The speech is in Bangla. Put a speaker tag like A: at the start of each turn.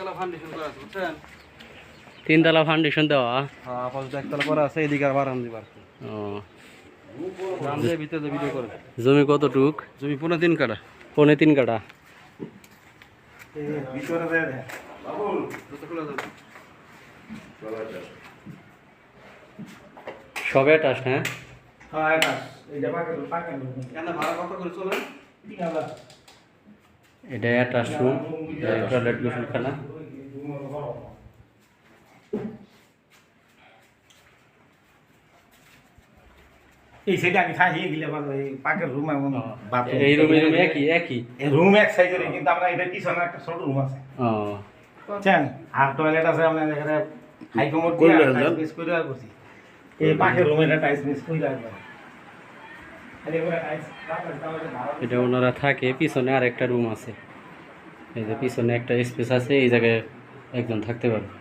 A: একতলা ফাউন্ডেশন করা আছে বুঝছেন?
B: তিনতলা ফাউন্ডেশন দেওয়া?
A: হ্যাঁ আপাতত একতলা করা আছে এদিকে আর বারান দিবার
B: ও।
A: ভিতরে ভিডিও করে।
B: জমি কতটুক?
A: জমি পুরো তিন কাটা
B: পৌনে তিন কাটা
A: ভিতরে
B: সবে টাস হ্যাঁ?
C: হ্যাঁ এটা এইটা পাকে পাকে
A: কেন ভাড়া কত করে চলে?
C: তিন হাজার।
B: এটা অ্যাটাচ রুম টয়লেট গোসলখানা।
C: এই সাইডে আমি থাকি গেলে আবার ওই পাকের রুম এবং বাথরুম
B: এই রুমে রুম একই একই?
C: রুম এক সাইডের কিন্তু আমরা এটা পিছনে একটা ছোট রুম আছে। বুঝছেন? আর টয়লেট আছে আপনার এখানে হাই দিয়ে টাইস মিস করে আর এই পাকের রুমে এটা টাইস মিস করে একবার
B: এটা ওনারা থাকে, পিছনে আর একটা রুম আছে। এই যে পিছনে একটা স্পেস আছে, এই জায়গায় একজন থাকতে পারবে।